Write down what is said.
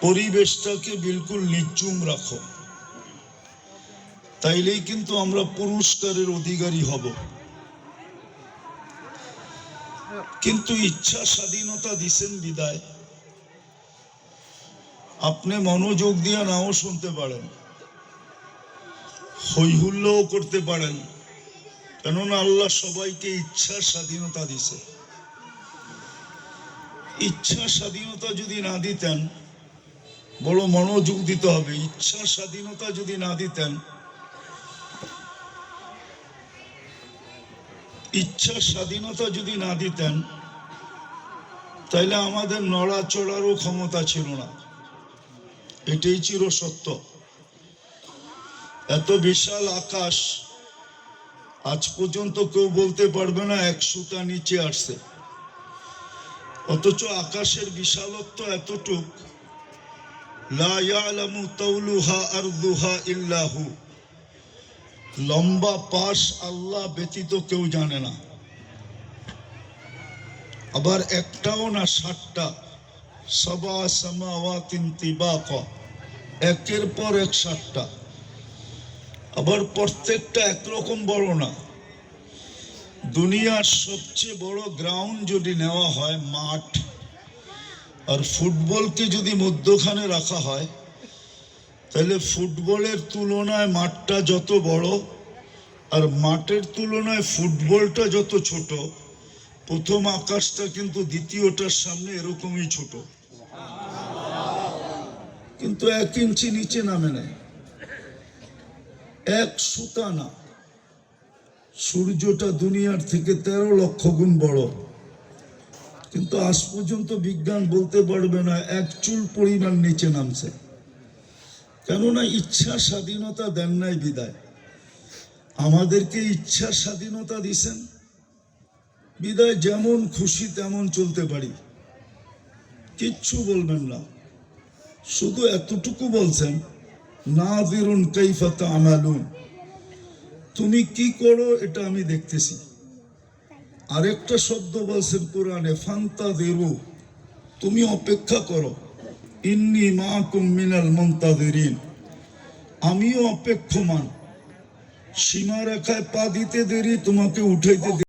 পরিবেশটাকে বিলকুল নিচুম রাখো। তাইলেই কিন্তু আমরা পুরস্কারের অধিকারী হব। কিন্তু ইচ্ছা স্বাধীনতা দিছেন বিদায়। আপনি মনোযোগ দিয়ে নাও শুনতে পারেন। হৈহুল্যও করতে পারেন। কেননা আল্লাহ সবাইকে ইচ্ছার স্বাধীনতা দিছে। ইচ্ছা স্বাধীনতা যদি না দিতেন বড় মনোযোগ দিতে হবে, ইচ্ছা স্বাধীনতা যদি না দিতেন, ইচ্ছা স্বাধীনতা যদি না দিতেন, তাইলে আমাদের নড়াচড়ারও ক্ষমতা ছিল না। এটাই চির সত্য। এত বিশাল আকাশ আজ পর্যন্ত কেউ বলতে পারবে না এক সুতা নিচে আসছে। অথচ আকাশের বিশালত্ব এতটুক ইল্লাহু। লম্বা পাশ আল্লাহ ব্যতীত কেউ জানে না। আবার একটাও না ষাটটা সবা সামাওয়াতিন তিবাকা। একের পর এক ষাটটা আবার প্রত্যেকটা একরকম বড় না। দুনিয়ার সবচেয়ে বড় গ্রাউন্ড যদি নেওয়া হয় মাঠ। আর ফুটবলকে যদি মধ্যখানে রাখা হয়, তাহলে ফুটবলের তুলনায় মাঠটা যত বড় আর মাঠের তুলনায় ফুটবলটা যত ছোট, প্রথম আকাশটা কিন্তু দ্বিতীয়টার সামনে এরকমই ছোট। কিন্তু এক ইঞ্চি নিচে নামে নেয় এক সুতা না। সূর্যটা দুনিয়ার থেকে তেরো লক্ষ গুণ বড়। কিন্তু আজ পর্যন্ত বিজ্ঞান বলতে পারবে না, এক চুল পরিমাণ নিচে নামছে। কেননা ইচ্ছা স্বাধীনতা দেন নাই বিদায়। আমাদেরকে ইচ্ছা স্বাধীনতা দিছেন। বিদায় যেমন খুশি তেমন চলতে পারি। কিচ্ছু বলবেন না। শুধু এতটুকু বলছেন না দিরুন কৈফাতা আমালুন তুমি কি করো এটা আমি দেখতেছি। আরেকটা শব্দ বলছেন কোরআনে ফান্তা দেরু তুমি অপেক্ষা করো। ইন্নি মা মিনাল মন্তাদেরিন। আমিও অপেক্ষমান। সীমা রেখায় পা দিতে দেরি, তোমাকে উঠাইতে